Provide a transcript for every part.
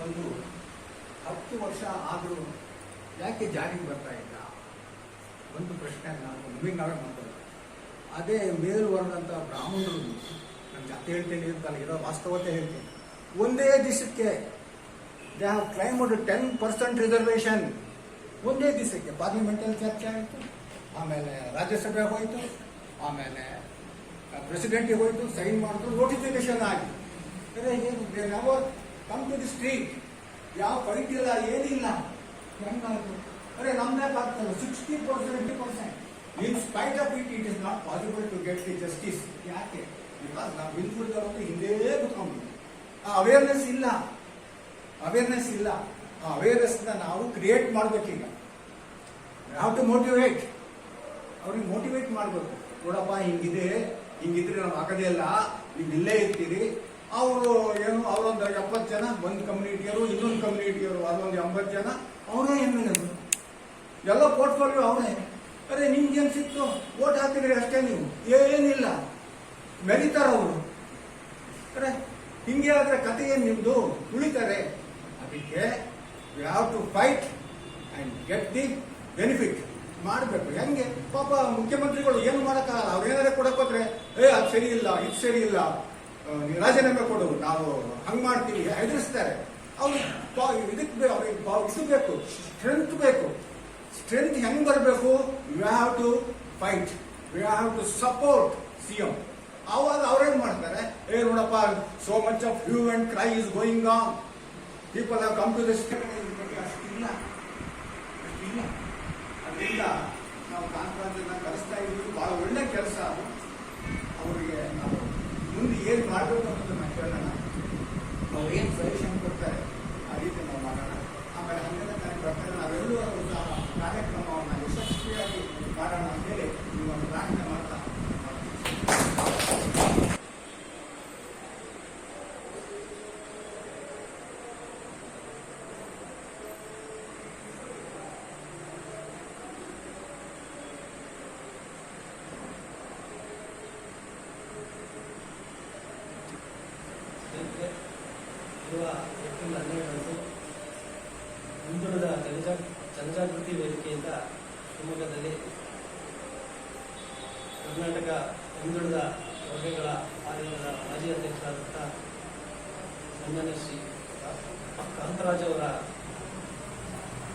ಬಂದು ಹತ್ತು ವರ್ಷ ಆದರೂ ಯಾಕೆ ಜಾರಿಗೆ ಬರ್ತಾ ಇಲ್ಲ? ಒಂದು ಪ್ರಶ್ನೆ ನಾನು ನಿಮಗೆ ಮಾಡ್ತಾರೆ ಅದೇ ಮೇಲ್ವರ್ಗಂತ ಬ್ರಾಹ್ಮಣರು ನನ್ನ ಜಾತಿ ಹೇಳ್ತೇನೆ ಅಂತಲ್ಲ ಇರೋ ವಾಸ್ತವತೆ ಹೇಳ್ತೇನೆ. ಒಂದೇ ದಿವಸಕ್ಕೆ they have claimed ten percent reservation ಒಂದೇ ದಿವಸಕ್ಕೆ ಪಾರ್ಲಿಮೆಂಟಲ್ಲಿ ಚರ್ಚೆ ಆಯಿತು, ಆಮೇಲೆ ರಾಜ್ಯಸಭೆ ಹೋಯಿತು, ಆಮೇಲೆ ಪ್ರೆಸಿಡೆಂಟಿಗೆ ಹೋಯಿತು ಸೈನ್ ಮಾಡಿದ್ರು ನೋಟಿಫಿಕೇಶನ್ ಆಗಿ. ಅದೇ ಏನು ಯಾವ ಕಮ್ ಟು ದಿ ಸ್ಟ್ರೀಟ್ ಯಾವ ಫೈಟ್ ಇಲ್ಲ ಏನಿಲ್ಲ. ಹೆಂಗಾದ್ರು. ಅರೆ, ನಮ್ದೇ ಆಗ್ತದೆ? Sixty percent percent in spite of it it is not possible to get the justice ಯಾಕೆ? ಬಿಕಾಸ್ ನಾವು ಹಿಂದುಳಿದವರು ಹಿಂದೇ ಕುತ್ಕೊಂಡಿದ್ವಿ. ಆ ಅವೇರ್ನೆಸ್ ಇಲ್ಲ. ಅವೇರ್ನೆಸ್ ಇಲ್ಲ. ಆ ಅವೇರ್ನೆಸ್ನ ನಾವು ಕ್ರಿಯೇಟ್ ಮಾಡ್ಬೇಕೀಗ ಹೌ ಟು ಮೋಟಿವೇಟ್ ಅವ್ರಿಗೆ ಮೋಟಿವೇಟ್ ಮಾಡಬೇಕು. ನೋಡಪ್ಪ, ಹಿಂಗಿದೆ. ಹಿಂಗಿದ್ರೆ ನಾವು ಆಗೋದೇ ಇಲ್ಲ. ನೀವು ಇಲ್ಲೇ ಇರ್ತೀರಿ. ಅವರು ಏನು, ಅವರೊಂದು ಎಪ್ಪತ್ತು ಜನ, ಒಂದು ಕಮ್ಯುನಿಟಿಯವರು ಇನ್ನೊಂದು ಕಮ್ಯುನಿಟಿಯವರು ಅದೊಂದು ಎಂಬತ್ತು ಜನ, ಅವರೇ ಎಲ್ ಎಲ್ಲ ಪೋರ್ಟ್ಫೋಲಿಯೋ ಅವರೇ. ಅರೆ, ನಿಮ್ಗೇನು ಸಿಕ್ತು? ಓಟ್ ಹಾಕಿದ್ರಿ ಅಷ್ಟೇ ನೀವು. ಏನಿಲ್ಲ. ಮೆರಿತಾರ ಅವರು. ಅರೆ, ಹಿಂಗೆ ಆದರೆ ಕತೆ ಏನು ನಿಮ್ಮದು ಉಳಿತಾರೆ ಅದಕ್ಕೆ you have to fight and get the benefit ಮಾಡಬೇಕು. ಹೆಂಗೆ? ಪಾಪ ಮುಖ್ಯಮಂತ್ರಿಗಳು ಏನು ಮಾಡೋಕ್ಕಾಗಲ್ಲ. ಅವ್ರು ಏನಾದ್ರೆ ಕೊಡಕ್ಕೆ ಏ, ಅದು ಸರಿ ಇಲ್ಲ, ಇದು ಸರಿ ಇಲ್ಲ. ನೀವ್ ರಾಜೀನಾಮೆ ಕೊಡು ನಾವು ಹಂಗ್ ಮಾಡ್ತೀವಿ, ಹೆದರಿಸ್ತಾರೆ. ಅವ್ರು ಇದಕ್ಕೆ ಅವ್ರಿಗೆ ಇದು ಬೇಕು ಸ್ಟ್ರೆಂತ್ ಬೇಕು. ಸ್ಟ್ರೆಂತ್ ಹೆಂಗ್ ಬರಬೇಕು? You have to fight you have to support C M ಅವಾಗ ಅವ್ರೇನ್ ಮಾಡ್ತಾರೆ? ಏ, ನೋಡಪ್ಪ so much of hue and cry is going on people have come to this ಅಷ್ಟಿಲ್ಲ. ಅಷ್ಟಿಲ್ಲ. ಅದರಿಂದ ನಾವು ಕಾನ್ಫರೆನ್ಸ್ ಕಲಿಸ್ತಾ ಇದ್ದೀವಿ. ಬಹಳ ಒಳ್ಳೆ ಕೆಲಸ ಅದು. ಅವರಿಗೆ ಏನು ಮಾಡಬೇಕು ನಾನು ಕೇಳೋಣ ಅವ್ರು ಏನು ಸಜೆಷನ್ ಕೊಡ್ತಾರೆ ಆ ರೀತಿ ನಾವು ಮಾಡೋಣ ಆಮೇಲೆ ಹನ್ನೆರಡನೇ ತಾರೀಕು ಬರ್ತಾರೆ ನಾವೆಲ್ಲರೂ ಸಹ ಕಾರ್ಯಕ್ರಮವನ್ನು ಯಶಸ್ವಿಯಾಗಿ ಮಾಡೋಣ ಅಂತೇಳಿ ಈ ಒಂದು ಪ್ರಾರ್ಥನೆ ಮಾಡ್ತಾ ಸ್ನೇಹಿತರೆ, ಇರುವ ಏಪ್ರಿಲ್ ಹನ್ನೆರಡರಂದು ಹಿಂದುಳಿದ ಜನಜಾ ಜನಜಾಗೃತಿ ವೇದಿಕೆಯಿಂದ ಶಿವಮೊಗ್ಗದಲ್ಲಿ ಕರ್ನಾಟಕ, ಹಿಂದುಳಿದ ವರ್ಗಗಳ ಆಯೋಗದ ಮಾಜಿ ಅಧ್ಯಕ್ಷರಾದಂಥ ಸನ್ಮಾನ್ಯ ಶ್ರೀ ಕಾಂತರಾಜ್ ಅವರ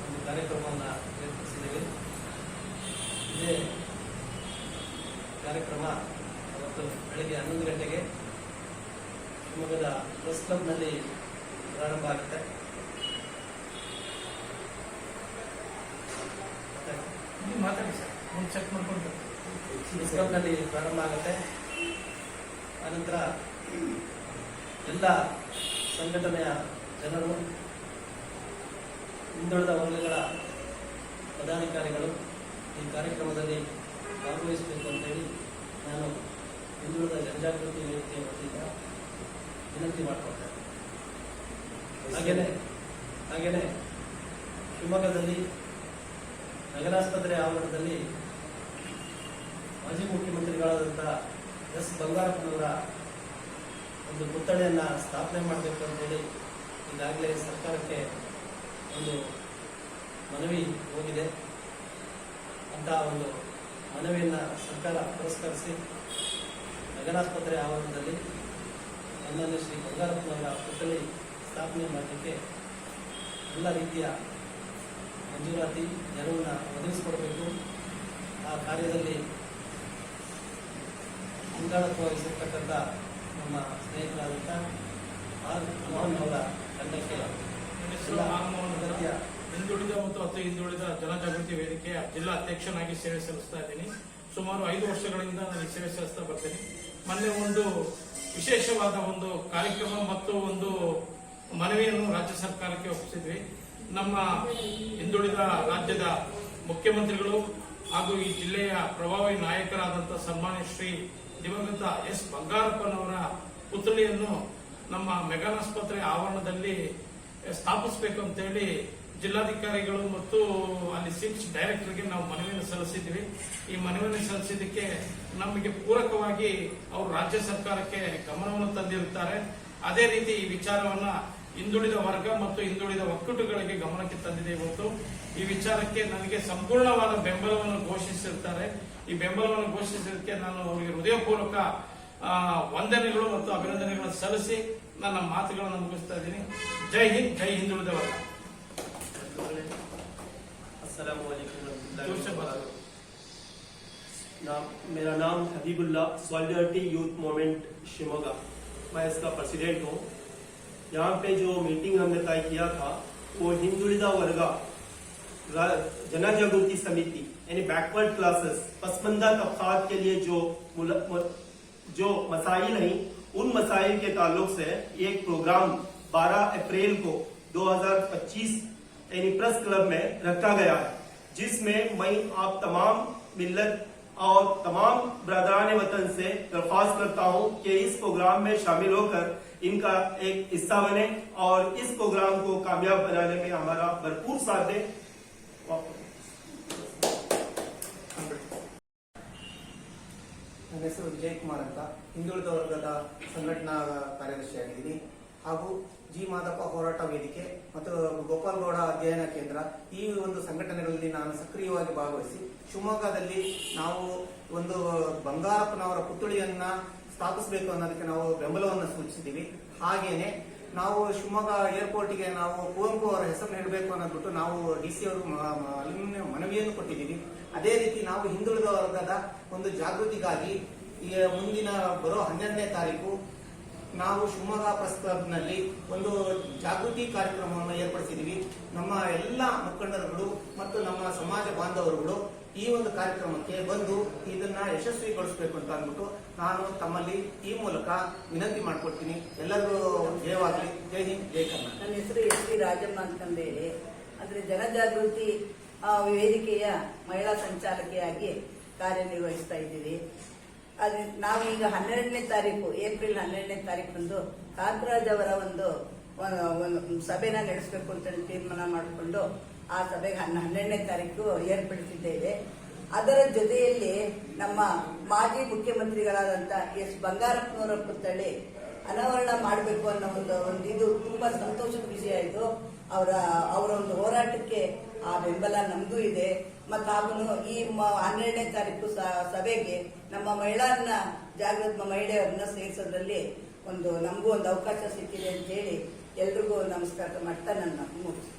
ಒಂದು ಕಾರ್ಯಕ್ರಮವನ್ನು ಏರ್ಪಡಿಸಿದ್ದೇವೆ. ಇದೇ ಕಾರ್ಯಕ್ರಮ ಅವತ್ತು ಬೆಳಗ್ಗೆ ಹನ್ನೊಂದು ಗಂಟೆಗೆ ಶಿವಮೊಗ್ಗದ ಪ್ರೆಸ್ ಕ್ಲಬ್ನಲ್ಲಿ ಪ್ರಾರಂಭ ಆಗುತ್ತೆ. ಮಾತಾಡಿ ಸರ್, ಒಂದು ಚೆಕ್ ಮಾಡ್ಕೊಂಡು ಪ್ರೆಸ್ ಕ್ಲಬ್ನಲ್ಲಿ ಪ್ರಾರಂಭ ಆಗುತ್ತೆ. ಆನಂತರ ಎಲ್ಲ ಸಂಘಟನೆಯ ಜನರು, ಹಿಂದುಳಿದ ವರ್ಗಗಳ ಪದಾಧಿಕಾರಿಗಳು ಈ ಕಾರ್ಯಕ್ರಮದಲ್ಲಿ ಭಾಗವಹಿಸಬೇಕು ಅಂತೇಳಿ ನಾನು ಹಿಂದುಳಿದ ಜನಜಾಗೃತಿ ವೇದಿಕೆಯ ವತಿಯಿಂದ ವಿನಂತಿ ಮಾಡಿಕೊಳ್ತೇನೆ ಹಾಗೇನೆ ಹಾಗೇನೆ ಶಿವಮೊಗ್ಗದಲ್ಲಿ ನಗರಾಸ್ಪತ್ರೆ ಆವರಣದಲ್ಲಿ ಮಾಜಿ ಮುಖ್ಯಮಂತ್ರಿಗಳಾದಂಥ ಎಸ್ ಬಂಗಾರಪ್ಪನವರ ಒಂದು ಪುತ್ಥಳಿಯನ್ನು ಸ್ಥಾಪನೆ ಮಾಡಬೇಕು ಅಂತೇಳಿ ಈಗಾಗಲೇ ಸರ್ಕಾರಕ್ಕೆ ಒಂದು ಮನವಿ ಹೋಗಿದೆ. ಅಂತಹ ಒಂದು ಮನವಿಯನ್ನು ಸರ್ಕಾರ ಪುರಸ್ಕರಿಸಿ ನಗರಾಸ್ಪತ್ರೆ ಆವರಣದಲ್ಲಿ ನನ್ನನ್ನು ಶ್ರೀ ಬಂಗಾರಪ್ಪನವರ ಪುತ್ಥಳಿ ಸ್ಥಾಪನೆ ಮಾಡಲಿಕ್ಕೆ ಎಲ್ಲ ರೀತಿಯ ಮಂಜೂರಾತಿ ನೆರವನ್ನು ಒದಗಿಸಿಕೊಡಬೇಕು. ಆ ಕಾರ್ಯದಲ್ಲಿ ಮುಂದಾಳತ್ವ ವಹಿಸಿರ್ತಕ್ಕಂಥ ನಮ್ಮ ಸ್ನೇಹಿತರಾದಂಥ ಆರ್ ಮೋಹನ್ ಅವರ ತಂಡಕ್ಕೆ. ಹಿಂದುಳಿದ ಮತ್ತು ಅತಿ ಹಿಂದುಳಿದ ಜನಜಾಗೃತಿ ವೇದಿಕೆಯ ಜಿಲ್ಲಾ ಅಧ್ಯಕ್ಷನಾಗಿ ಸೇವೆ ಸಲ್ಲಿಸ್ತಾ ಇದ್ದೀನಿ. ಸುಮಾರು ಐದು ವರ್ಷಗಳಿಂದ ನಾನು ಸೇವೆ ಸಲ್ಲಿಸ್ತಾ ಬರ್ತೀನಿ. ಮೊನ್ನೆ ಒಂದು ವಿಶೇಷವಾದ ಒಂದು ಕಾರ್ಯಕ್ರಮ ಮತ್ತು ಒಂದು ಮನವಿಯನ್ನು ರಾಜ್ಯ ಸರ್ಕಾರಕ್ಕೆ ಒಪ್ಪಿಸಿದ್ವಿ. ನಮ್ಮ ಹಿಂದುಳಿದ ರಾಜ್ಯದ ಮುಖ್ಯಮಂತ್ರಿಗಳು ಹಾಗೂ ಈ ಜಿಲ್ಲೆಯ ಪ್ರಭಾವಿ ನಾಯಕರಾದಂಥ ಸನ್ಮಾನ್ಯ ಶ್ರೀ ದಿವಂಗತ ಎಸ್ ಬಂಗಾರಪ್ಪನವರ ಪುತ್ಥಳಿಯನ್ನು ನಮ್ಮ ಮೆಗಾನ್ ಆಸ್ಪತ್ರೆ ಆವರಣದಲ್ಲಿ ಸ್ಥಾಪಿಸಬೇಕು ಅಂತೇಳಿ ಜಿಲ್ಲಾಧಿಕಾರಿಗಳು ಮತ್ತು ಅಲ್ಲಿ ಸಿಮ್ಸ್ ಡೈರೆಕ್ಟರ್ಗೆ ನಾವು ಮನವಿಯನ್ನು ಸಲ್ಲಿಸಿದ್ವಿ ಈ ಮನವಿಯನ್ನು ಸಲ್ಲಿಸಿದ್ದಕ್ಕೆ ನಮಗೆ ಪೂರಕವಾಗಿ ಅವರು ರಾಜ್ಯ ಸರ್ಕಾರಕ್ಕೆ ಗಮನವನ್ನು ತಂದಿರುತ್ತಾರೆ. ಅದೇ ರೀತಿ ಈ ವಿಚಾರವನ್ನ ಹಿಂದುಳಿದ ವರ್ಗ ಮತ್ತು ಹಿಂದುಳಿದ ಒಕ್ಕೂಟಗಳಿಗೆ ಗಮನಕ್ಕೆ ತಂದಿದೆ ಇವತ್ತು ಈ ವಿಚಾರಕ್ಕೆ ನನಗೆ ಸಂಪೂರ್ಣವಾದ ಬೆಂಬಲವನ್ನು ಘೋಷಿಸಿರ್ತಾರೆ ಈ ಬೆಂಬಲವನ್ನು ಘೋಷಿಸಿದ್ದಕ್ಕೆ ನಾನು ಅವರಿಗೆ ಹೃದಯಪೂರ್ವಕ ಆ, ವಂದನೆಗಳು ಮತ್ತು ಅಭಿನಂದನೆಗಳನ್ನು ಸಲ್ಲಿಸಿ ನನ್ನ ಮಾತುಗಳನ್ನು ಮುಗಿಸ್ತಾ ಇದ್ದೀನಿ ಜೈ ಹಿಂದ್ ಜೈ ಹಿಂದುಳಿದ ವರ್ಗ अस्सलाम वालेकुम जोर से बात रहमतुल्लाहि करो। नाम मेरा नाम Habibulla solidarity youth movement Shimoga मैं इसका प्रेसिडेंट हूँ यहाँ पे जो मीटिंग हमने तय किया था, वो हिंदुलिदा वर्गा जन जागृति समिति, यानी बैकवर्ड क्लासेस पसमंदा तबकात के लिए जो मुल- मु- जो मसाइल हैं, उन मसाइल के ताल्लुक से एक प्रोग्राम 12 अप्रैल को 2025 यानी प्रेस क्लब में रखा गया है, जिसमें मैं, आप तमाम मिल्लत और तमाम बरदरान वतन से दरख्वास्त करता हूं कि इस प्रोग्राम में शामिल होकर इनका एक हिस्सा बने और इस प्रोग्राम को कामयाब बनाने में हमारा भरपूर साथ दें ನನ್ನ ಹೆಸರು ವಿಜಯ್ ಕುಮಾರ್ ಅಂತ ಹಿಂದುಳಿದ ವರ್ಗದ ಸಂಘಟನಾ ಕಾರ್ಯದರ್ಶಿಯಾಗಿದ್ದೀನಿ ಹಾಗೂ ಜಿ ಮಾದಪ್ಪ ಹೋರಾಟ ವೇದಿಕೆ ಮತ್ತು ಗೋಪಾಲ್ಗೌಡ ಅಧ್ಯಯನ ಕೇಂದ್ರ ಈ ಒಂದು ಸಂಘಟನೆಗಳಲ್ಲಿ ನಾನು ಸಕ್ರಿಯವಾಗಿ ಭಾಗವಹಿಸಿ ಶಿವಮೊಗ್ಗದಲ್ಲಿ ನಾವು ಒಂದು ಬಂಗಾರಪ್ಪನವರ ಪುತ್ಥಳಿಯನ್ನ ಸ್ಥಾಪಿಸಬೇಕು ಅನ್ನೋದಕ್ಕೆ ನಾವು ಬೆಂಬಲವನ್ನು ಸೂಚಿಸಿದ್ದೀವಿ. ಹಾಗೇನೆ ನಾವು ಶಿವಮೊಗ್ಗ ಏರ್ಪೋರ್ಟ್ಗೆ ನಾವು ಕುವೆಂಪು ಅವರ ಹೆಸರು ನೀಡಬೇಕು ಅನ್ನೋದ್ಬಿಟ್ಟು ನಾವು ಡಿ ಸಿ ಅವರು ಮನವಿಯನ್ನು ಕೊಟ್ಟಿದ್ದೀವಿ. ಅದೇ ರೀತಿ ನಾವು ಹಿಂದುಳಿದ ವರ್ಗದ ಒಂದು ಜಾಗೃತಿಗಾಗಿ ಈ ಮುಂದಿನ ಬರೋ ಹನ್ನೆರಡನೇ ತಾರೀಕು ನಾವು ಶಿವಮೊಗ್ಗ ಪ್ರೆಸ್ ಕ್ಲಬ್ನಲ್ಲಿ ಒಂದು ಜಾಗೃತಿ ಕಾರ್ಯಕ್ರಮವನ್ನು ಏರ್ಪಡಿಸಿದ್ದೀವಿ. ನಮ್ಮ ಎಲ್ಲ ಮುಖಂಡರುಗಳು ಮತ್ತು ನಮ್ಮ ಸಮಾಜ ಬಾಂಧವರುಗಳು ಈ ಒಂದು ಕಾರ್ಯಕ್ರಮಕ್ಕೆ ಬಂದು ಇದನ್ನ ಯಶಸ್ವಿಗೊಳಿಸಬೇಕು ಅಂತ ಅಂದ್ಬಿಟ್ಟು ನಾನು ತಮ್ಮಲ್ಲಿ ಈ ಮೂಲಕ ವಿನಂತಿ ಮಾಡಿಕೊಡ್ತೀನಿ. ಎಲ್ಲರೂ ಜಯವಾಗಲಿ. ಜೈ ಹಿಂದ್, ಜೈ ಕರ್ನಾಟಕ. ನನ್ನ ಹೆಸರು ಎಸ್ ವಿ ರಾಜಮ್ಮ ಅಂತಂದೇಳಿ. ಅಂದ್ರೆ ಜನಜಾಗೃತಿ ವೇದಿಕೆಯ ಮಹಿಳಾ ಸಂಚಾಲಕಿಯಾಗಿ ಕಾರ್ಯನಿರ್ವಹಿಸ್ತಾ ಇದ್ದೀವಿ. ಅದೇ ಈಗ ಹನ್ನೆರಡನೇ ತಾರೀಕು, ಏಪ್ರಿಲ್ ಹನ್ನೆರಡನೇ ತಾರೀಕಂದು ಕಾಂತರಾಜ್ ಅವರ ಒಂದು ಸಭೆನ ನಡೆಸಬೇಕು ಅಂತ ಹೇಳಿ ತೀರ್ಮಾನ ಮಾಡಿಕೊಂಡು ಆ ಸಭೆಗೆ ಹನ್ನ ಹನ್ನೆರಡನೇ ತಾರೀಕು ಏರ್ಪಡಿಸಿದ್ದೇವೆ. ಅದರ ಜೊತೆಯಲ್ಲಿ ನಮ್ಮ ಮಾಜಿ ಮುಖ್ಯಮಂತ್ರಿಗಳಾದಂಥ ಎಸ್ ಬಂಗಾರಪ್ಪನವರ ಪುತ್ಥಳಿ ಅನಾವರಣ ಮಾಡಬೇಕು ಅನ್ನೋ ಒಂದು ಒಂದು ಇದು ತುಂಬಾ ಸಂತೋಷದ ವಿಷಯ ಇದು. ಅವರ ಅವರ ಒಂದು ಹೋರಾಟಕ್ಕೆ ಆ ಬೆಂಬಲ ನಮಗೂ ಇದೆ. ಮತ್ತು ಈ ಹನ್ನೆರಡನೇ ತಾರೀಕು ಸಭೆಗೆ ನಮ್ಮ ಮಹಿಳಾರನ್ನ ಜಾಗೃತ ಮಹಿಳೆಯರನ್ನ ಸೇರಿಸೋದ್ರಲ್ಲಿ ಒಂದು ನಮಗೂ ಒಂದು ಅವಕಾಶ ಸಿಕ್ಕಿದೆ ಅಂತ ಹೇಳಿ ಎಲ್ರಿಗೂ ನಮಸ್ಕಾರ ಮಾಡ್ತಾ ನನ್ನ ಮುಗಿಸ್ತೀನಿ